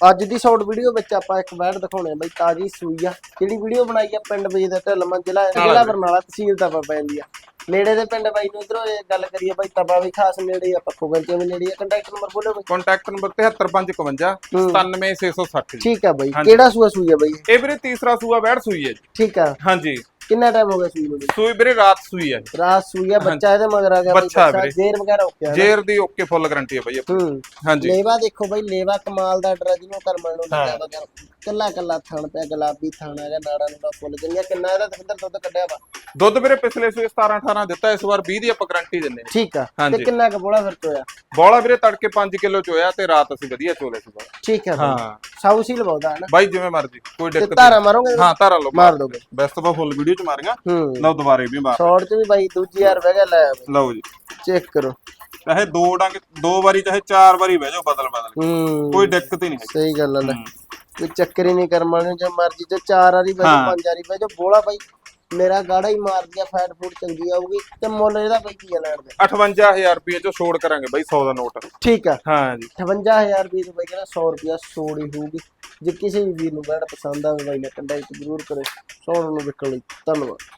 ਅੱਜ ਦੀ short video ਵਿੱਚ ਆਪਾਂ ਇੱਕ ਬੈਡ ਦਿਖਾਉਣੇ ਆ ਬਈ ਤਾਜੀ ਸੂਈ ਆ। ਜਿਹੜੀ ਵੀਡੀਓ ਬਣਾਈ ਆ? ਪਿੰਡ ਬਈ ਦਾ ਢਲਮਾ ਜ਼ਿਲ੍ਹਾ ਜ਼ਿਲ੍ਹਾ ਬਰਨਾਲਾ ਤਹਿਸੀਲ ਦਾ ਪੈਂਦੀ ਆ। ਨੇੜੇ ਦੇ ਪਿੰਡ ਬਾਈ ਨੂੰ ਇਧਰੋਂ ਗੱਲ ਕਰੀਏ ਬਾਈ ਤਬਾ ਵੀ ਖਾਸ ਨੇੜੇ ਆ ਪੱਖੋ ਗੰਚੇ ਵੀ ਨੇੜੇ ਆ? ਕੰਟੈਕਟ ਨੰਬਰ ਬੋਲੋ ਬਈ। ਕੰਟੈਕਟ ਨੰਬਰ 73552 97660 ਠੀਕ ਆ ਬਾਈ। ਕਿਹੜਾ ਸੂਆ ਸੂਈ ਆ ਬਾਈ? ਇਹ? ਵੀਰੇ ਤੀਸਰਾ ਸੂਆ ਬੈੜ ਸੂਈ ਹੈ ਜੀ। ਠੀਕ ਆ। ਹਾਂਜੀ। ਕਿੰਨਾ ਟਾਈਮ ਹੋ ਗਿਆ ਸੂਈ ਨੂੰ? ਸੂਈ ਵੀਰੇ ਰਾਤ ਸੂਈ ਹੈ ਰਾਤ ਸੂਈ ਆ ਬੱਚਾ ਇਹਦੇ ਮਗਰ ਆ ਗਿਆ ਬਈ ਬੱਚਾ ਵੀਰੇ। ਜੇਰ ਵਗੈਰਾ ਓਕੇ ਆ ਜੇਰ ਦੀ ਓਕੇ ਫੁੱਲ ਗਾਰੰਟੀ ਹੈ ਬਈ ਹੂੰ। ਹਾਂਜੀ। ਲੇਵਾ ਦੇਖੋ ਬਈ ਲੇਵਾ ਕਮਾਲ ਦਾ ਡਰ ਜਿਹਨੂੰ ਕਰਮਣ ਨੂੰ ਲੱਗਿਆ ਵਗੈਰਾ ਕੱਲਾ ਕੱਲਾ ਥਣ ਪਿਆ ਗੁਲਾਬੀ ਥਣ ਹੈਗਾ ਨਾੜਾ ਨੂੰ ਫੁੱਲ ਜਿੰਨੀਆਂ ਕਿੰਨਾ ਇਹਦਾ ਦਵਿੰਦਰ ਦੁੱਧ ਕੱਢਿਆ ਵਾ। ਦੁੱਧ ਵੀਰੇ ਪਿਛਲੇ ਸੂਏ 17 18 ਦਿੱਤਾ ਇਸ ਵਾਰ 20 ਦੀ ਆਪਾਂ ਗਾਰੰਟੀ ਦਿੰਨੇ ਹਾਂ। ਠੀਕ ਆ। ਤੇ ਹਾਂਜੀ। ਕਿੰਨਾ ਕਪੋੜਾ ਫਿਰ ਚੋਇਆ ਬੋਲਾ ਵੀਰੇ ਤੜਕੇ 5 ਕਿਲੋ ਚ ਹੋਇਆ ਤੇ ਰਾਤ ਅਸੀਂ ਵਧੀਆ ਚੋਲੇ ਸੀ ਠੀਕ ਆ ਹਾਂ। ਸਾਊ ਸੀ ਲਵਾਉਂਦਾ ਹੈ ਨਾ? ਬਾਈ ਜਿਵੇਂ ਮਰਜ਼ੀ ਕੋਈ ਦਿੱਕਤ ਧਾਰਾ ਮਾਰੋਗੇ? ਹਾਂ ਧਾਰਾ ਲਓ ਮਾਰ ਦੋਗੇ? ਬੈਸਟ ਬਾ ਫੁੱਲ ਵੀਡੀਓ ਚ ਮਾਰੀਆਂ। ਹੂੰ। ਲਓ ਦੁਬਾਰੇ ਵੀ ਮਾਰ। ਸ਼ਾਰਟ ਚ ਵੀ ਬਾਈ ਦੂਜੀ ਯਾਰ ਬਹਿ ਗਿਆ ਲੈ ਲਓ ਜੀ। ਚੈੱਕ ਕਰੋ। ਚਾਹੇ ਦੋ ਡੰਗ ਦੋ ਵਾਰੀ ਚਾਹੇ ਚਾਰ ਵਾਰੀ ਬਹਿ ਜਾਓ ਬਦਲ ਬਦਲ ਹੂੰ। ਕੋਈ ਦਿੱਕਤ ਹੀ ਨਹੀਂ ਹੈਗੀ। ਸਹੀ ਗੱਲ ਆ ਲੈ। ਕੋਈ ਚੱਕਰ ਹੀ ਨਹੀਂ ਕਰਮਣ ਨੂੰ ਜੇ ਮਰਜ਼ੀ ਤੇ ਚਾਰ ਵਾਰੀ ਬਹਿ ਜਾਓ ਹਾਂ। ਪੰਜ ਵਾਰੀ ਬਹਿ ਜਾਓ ਬੋਲਾ ਬਾਈ। ਮੇਰਾ ਗਾੜਾ ਹੀ ਮਾਰ ਦਿਆ ਫੈਟ ਫੂਡ ਚੰਗੀ ਆਊਗੀ ਤੇ ਮੁੱਲ ਇਹਦਾ ਬਾਈ ਕੀ ਆ ਲੈਣ ਦੇ? 58000 ਰੁਪਏ ਚੋਂ ਛੋੜ ਕਰਾਂਗੇ ਬਾਈ 100 ਦਾ ਨੋਟ। ਠੀਕ ਆ। ਹਾਂ ਜੀ। 58000 ਰੁਪਏ ਤੋਂ ਬਾਈ ਕਹਿੰਦਾ 100 ਰੁਪਿਆ ਸੋੜ ਹੀ ਹੋਊਗੀ। ਜੇ ਕਿਸੇ ਵੀ ਵੀਰ ਨੂੰ ਬੈਡ ਪਸੰਦ ਆਵੇ ਬਾਈ ਨੇ ਕੰਟੈਕਟ ਜ਼ਰੂਰ ਕਰੋ ਸੋਣ ਨੂੰ ਵਿਕਣ ਲਈ ਧੰਨਵਾਦ।